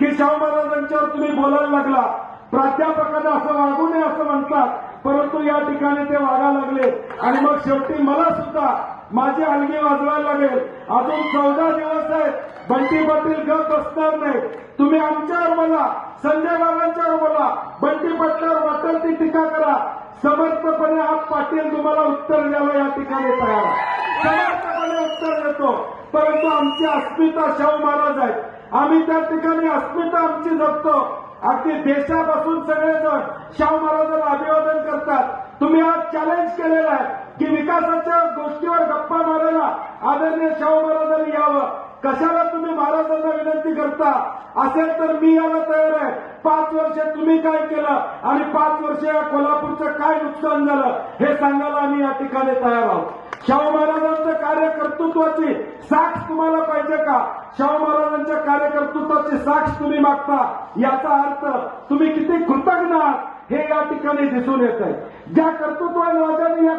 की शाहू महाराजांच्यावर तुम्ही बोलायला लागला. प्राध्यापकांना असं वागू नये असं म्हणतात परंतु या ठिकाणी ते वागायला लागले. आणि मग शेवटी मला सुद्धा माझी हलगी वाजवायला लागेल. अजून चौदा दिवस आहेत बंटी पाटील गप बसणार नाही. तुम्ही आमच्यावर बोला संजय बाबांच्यावर बोला. बंटी पाटलावर वाटेल ती टीका करा. समर्थपणे आज पाटील तुम्हाला उत्तर द्यावं या ठिकाणी तयार समर्थपणे उत्तर परंतु आमची अस्मिता शाहू महाराज आहेत. आम्ही त्या ठिकाणी अस्मिता आमची जपतो. अगदी देशापासून सगळेजण शाहू महाराजांना अभिवादन करतात. तुम्ही आज चॅलेंज केलेला आहे की विकासाच्या गोष्टीवर गप्पा मारायला आदरणीय शाहू महाराजांनी यावं. कशाला तुम्ही महाराजांना विनंती करता? असेल तर मी याला तयार आहे. पाच वर्ष तुम्ही काय केलं आणि पाच वर्ष या कोल्हापूरचं काय नुकसान झालं हे सांगायला आम्ही या ठिकाणी तयार आहोत. शाहू महाराजांचं कार्य कर्तृत्वाची साक्ष तुम्हाला पाहिजे का? शाहू महाराजांच्या कार्यकर्तृत्वाची साक्ष तुम्ही मागता. याचा अर्थ तुम्ही किती कृतज्ञ आहात हे या ठिकाणी दिसून येत आहे ज्या कर्तृत्व राजाने या